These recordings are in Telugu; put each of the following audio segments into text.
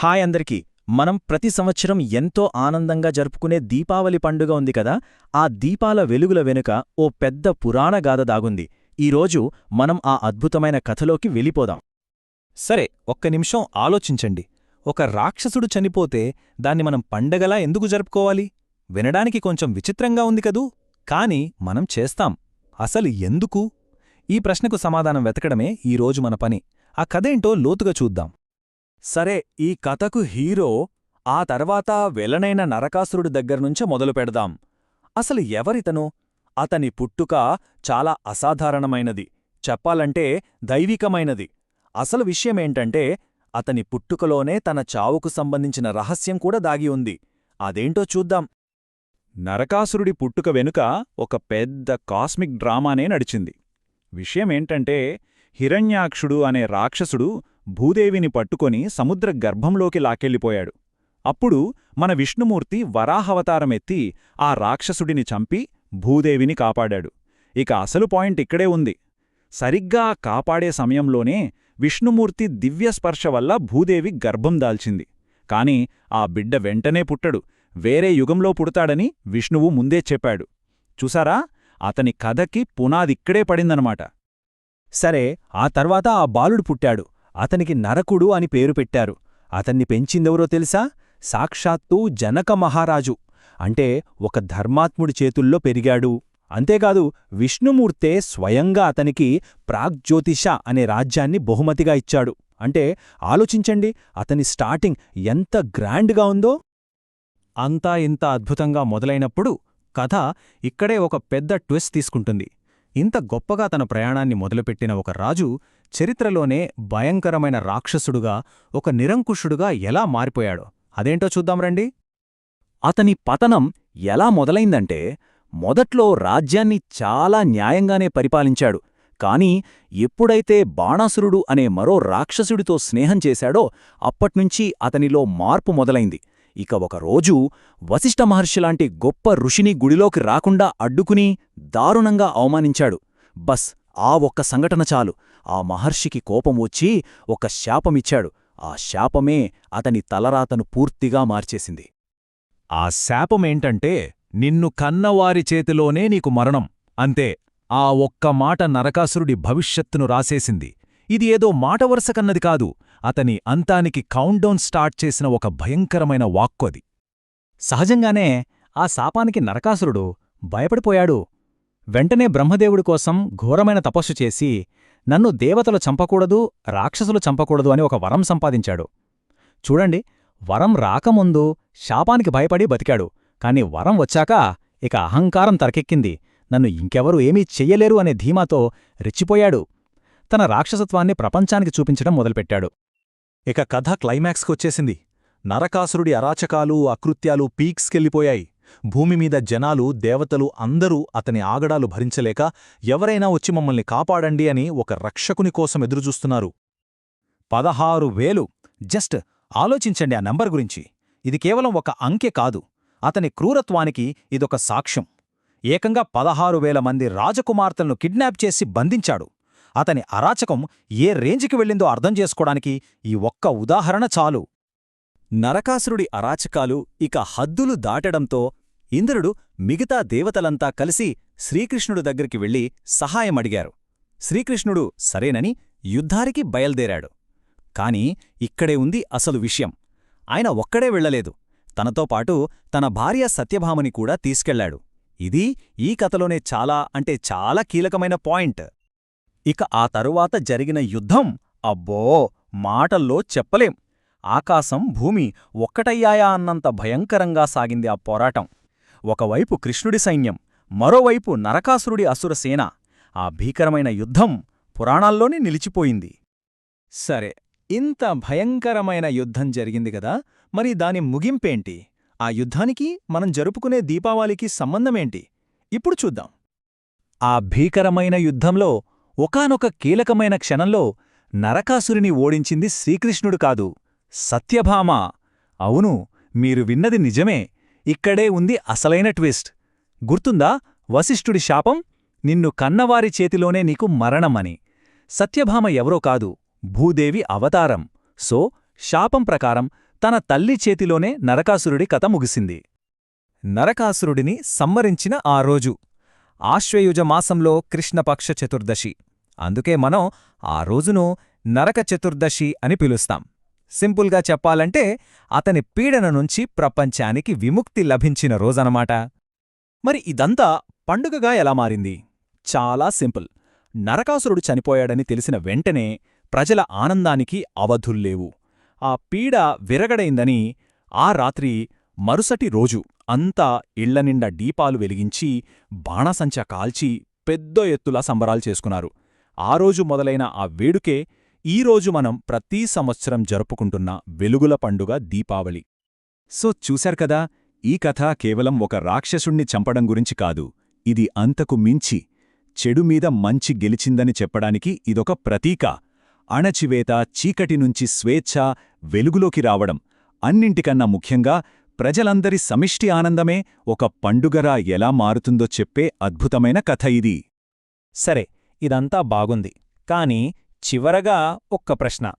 హాయ్ అందరికీ. మనం ప్రతి సంవత్సరం ఎంతో ఆనందంగా జరుపుకునే దీపావళి పండుగ ఉంది కదా? ఆ దీపాల వెలుగుల వెనుక ఓ పెద్ద పురాణగాథ దాగుంది. ఈరోజు మనం ఆ అద్భుతమైన కథలోకి వెళ్ళిపోదాం. సరే ఒక్క నిమిషం ఆలోచించండి. ఒక రాక్షసుడు చనిపోతే దాన్ని మనం పండగలా ఎందుకు జరుపుకోవాలి? వినడానికి కొంచెం విచిత్రంగా ఉంది కదూ? కాని మనం చేస్తాం. అసలు ఎందుకు? ఈ ప్రశ్నకు సమాధానం వెతకడమే ఈరోజు మన పని. ఆ కథేంటో లోతుగా చూద్దాం. సరే ఈ కథకు హీరో ఆ తర్వాత వెలనైన నరకాసురుడి దగ్గర్నుంచే మొదలు పెడదాం. అసలు ఎవరితను? అతని పుట్టుక చాలా అసాధారణమైనది. చెప్పాలంటే దైవికమైనది. అసలు విషయమేంటంటే అతని పుట్టుకలోనే తన చావుకు సంబంధించిన రహస్యం కూడా దాగి ఉంది. అదేంటో చూద్దాం. నరకాసురుడి పుట్టుక వెనుక ఒక పెద్ద కాస్మిక్ డ్రామానే నడిచింది. విషయమేంటంటే హిరణ్యాక్షుడు అనే రాక్షసుడు భూదేవిని పట్టుకొని సముద్ర గర్భంలోకి లాకెళ్ళిపోయాడు అప్పుడు మన విష్ణుమూర్తి వరాహవతారమెత్తి ఆ రాక్షసుడిని చంపి భూదేవిని కాపాడాడు. ఇక అసలు పాయింట్ ఇక్కడే ఉంది. సరిగ్గా కాపాడే సమయంలోనే విష్ణుమూర్తి దివ్యస్పర్శ వల్ల భూదేవి గర్భం దాల్చింది. కాని ఆ బిడ్డ వెంటనే పుట్టడు. వేరే యుగంలో పుడతాడని విష్ణువు ముందే చెప్పాడు. చూసారా? అతని కథకి పునాదిక్కడే పడిందనమాట. సరే ఆ తర్వాత ఆ బాలుడు పుట్టాడు. అతనికి నరకుడు అని పేరు పెట్టారు. అతన్ని పెంచిందెవరో తెలుసా? సాక్షాత్తూ జనక మహారాజు. అంటే ఒక ధర్మాత్ముడి చేతుల్లో పెరిగాడు. అంతేకాదు విష్ణుమూర్తే స్వయంగా అతనికి ప్రాగ్జ్యోతిష అనే రాజ్యాన్ని బహుమతిగా ఇచ్చాడు. అంటే ఆలోచించండి అతని స్టార్టింగ్ ఎంత గ్రాండ్గా ఉందో. అంతా ఇంత అద్భుతంగా మొదలైనప్పుడు కథ ఇక్కడే ఒక పెద్ద ట్విస్ట్ తీసుకుంటుంది. ఇంత గొప్పగా తన ప్రయాణాన్ని మొదలుపెట్టిన ఒక రాజు చరిత్రలోనే భయంకరమైన రాక్షసుడుగా ఒక నిరంకుశుడుగా ఎలా మారిపోయాడో. అదేంటో చూద్దాం రండి. అతని పతనం ఎలా మొదలైందంటే మొదట్లో రాజ్యాన్ని చాలా న్యాయంగానే పరిపాలించాడు. కాని ఎప్పుడైతే బాణాసురుడు అనే మరో రాక్షసుడితో స్నేహం చేశాడో అప్పట్నుంచి అతనిలో మార్పు మొదలైంది. ఇక ఒకరోజు వశిష్ఠ మహర్షిలాంటి గొప్ప ఋషిని గుడిలోకి రాకుండా అడ్డుకుని దారుణంగా అవమానించాడు. బస్ ఆ ఒక్క సంఘటన చాలు. ఆ మహర్షికి కోపం వచ్చి ఒక శాపమిచ్చాడు. ఆ శాపమే అతని తలరాతను పూర్తిగా మార్చేసింది. ఆ శాపమేంటంటే నిన్ను కన్నవారి చేతిలోనే నీకు మరణం. అంతే ఆ ఒక్క మాట నరకాసురుడి భవిష్యత్తును రాసేసింది. ఇది ఏదో మాట వరుస కన్నది కాదు. అతని అంతానికి కౌంట్డౌన్ స్టార్ట్ చేసిన ఒక భయంకరమైన వాక్కొది సహజంగానే ఆ శాపానికి నరకాసురుడు భయపడిపోయాడు. వెంటనే బ్రహ్మదేవుడి కోసం ఘోరమైన తపస్సు చేసి నన్ను దేవతలు చంపకూడదు రాక్షసులు చంపకూడదు అని ఒక వరం సంపాదించాడు. చూడండి వరం రాకముందు శాపానికి భయపడి బతికాడు. కాని వరం వచ్చాక ఇక అహంకారం తరకెక్కింది నన్ను ఇంకెవరూ ఏమీ చెయ్యలేరు అనే ధీమాతో రెచ్చిపోయాడు. తన రాక్షసత్వాన్ని ప్రపంచానికి చూపించడం మొదలుపెట్టాడు. ఇక కథ క్లైమాక్స్కొచ్చేసింది. నరకాసురుడి అరాచకాలు అకృత్యాలు పీక్స్కెళ్ళిపోయాయి. భూమిమీద జనాలు దేవతలు అందరూ అతని ఆగడాలు భరించలేక ఎవరైనా వచ్చి మమ్మల్ని కాపాడండి అని ఒక రక్షకుని కోసం ఎదురుచూస్తున్నారు. పదహారు వేలు. జస్ట్ ఆలోచించండి ఆ నంబర్ గురించి. ఇది కేవలం ఒక అంకె కాదు. అతని క్రూరత్వానికి ఇదొక సాక్ష్యం. ఏకంగా పదహారు వేల మంది రాజకుమార్తెలను కిడ్నాప్ చేసి బంధించాడు. అతని అరాచకం ఏ రేంజికి వెళ్ళిందో అర్థం చేసుకోవడానికి ఈ ఒక్క ఉదాహరణ చాలు. నరకాసురుడి అరాచకాలు ఇక హద్దులు దాటడంతో ఇంద్రుడు మిగతా దేవతలంతా కలిసి శ్రీకృష్ణుడు దగ్గరికి వెళ్ళి సహాయమడిగారు శ్రీకృష్ణుడు సరేనని యుద్ధానికి బయల్దేరాడు. కాని ఇక్కడే ఉంది అసలు విషయం. ఆయన ఒక్కడే వెళ్ళలేదు తనతో పాటు తన భార్య సత్యభామని కూడా తీసుకెళ్ళాడు. ఇది ఈ కథలోనే చాలా అంటే చాలా కీలకమైన పాయింట్. ఇక ఆ తరువాత జరిగిన యుద్ధం అబ్బో మాటల్లో చెప్పలేం. ఆకాశం భూమి ఒక్కటయ్యాయా అన్నంత భయంకరంగా సాగింది ఆ పోరాటం. ఒకవైపు కృష్ణుడి సైన్యం మరోవైపు నరకాసురుడి అసురసేన ఆ భీకరమైన యుద్ధం పురాణాల్లోనే నిలిచిపోయింది. సరే ఇంత భయంకరమైన యుద్ధం జరిగింది కదా మరి దాని ముగింపేంటి? ఆ యుద్ధానికి మనం జరుపుకునే దీపావళికి సంబంధమేంటి? ఇప్పుడు చూద్దాం. ఆ భీకరమైన యుద్ధంలో ఒకానొక కీలకమైన క్షణంలో నరకాసురిని ఓడించింది శ్రీకృష్ణుడు కాదు. సత్యభామ! అవును మీరు విన్నది నిజమే. ఇక్కడే ఉంది అసలైన ట్విస్ట్. గుర్తుందా? వశిష్ఠుడి శాపం? నిన్ను కన్నవారి చేతిలోనే నీకు మరణమని. సత్యభామ ఎవరో కాదు. భూదేవి అవతారం. సో శాపం ప్రకారం తన తల్లి చేతిలోనే నరకాసురుడి కథ ముగిసింది. నరకాసురుడిని సమ్మరించిన ఆ రోజు ఆశ్వయుజ మాసంలో కృష్ణపక్ష చతుర్దశి. అందుకే మనం ఆ రోజును నరక చతుర్దశి అని పిలుస్తాం. సింపుల్గా చెప్పాలంటే అతని పీడన నుంచి ప్రపంచానికి విముక్తి లభించిన రోజనమాట. మరి ఇదంతా పండుగగా ఎలా మారింది? చాలా సింపుల్. నరకాసురుడు చనిపోయాడని తెలిసిన వెంటనే ప్రజల ఆనందానికి అవధుల్లేవు. ఆ పీడ విరగడైందని ఆ రాత్రి మరుసటి రోజు అంతా ఇళ్ళనిండా దీపాలు వెలిగించి బాణసంచ కాల్చి పెద్ద ఎత్తులా సంబరాలు చేసుకున్నారు. ఆ రోజు మొదలైన ఆ వేడుకే ఈరోజు మనం ప్రతి సంవత్సరం జరుపుకుంటున్న వెలుగుల పండుగ దీపావళి. సో చూశారు కదా ఈ కథ కేవలం ఒక రాక్షసుణ్ణి చంపడం గురించి కాదు ఇది అంతకు మించి చెడు మీద మంచి గెలిచిందని చెప్పడానికి ఇదొక ప్రతీక. అణచివేత చీకటి నుంచి స్వేచ్ఛ వెలుగులోకి రావడం అన్నింటికన్నా ముఖ్యంగా ప్రజలందరి సమిష్టి ఆనందమే ఒక పండుగరా ఎలా మారుతుందో చెప్పే అద్భుతమైన కథ ఇది. సరే ఇదంతా బాగుంది. కాని చివరగా ఒక్క ప్రశ్న.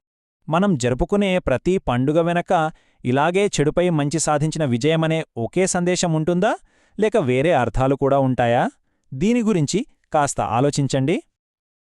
మనం జరుపుకునే ప్రతి పండుగ వెనక ఇలాగే చెడుపై మంచి సాధించిన విజయమనే ఒకే సందేశం ఉంటుందా? లేక వేరే అర్థాలు కూడా ఉంటాయా? దీని గురించి కాస్త ఆలోచించండి.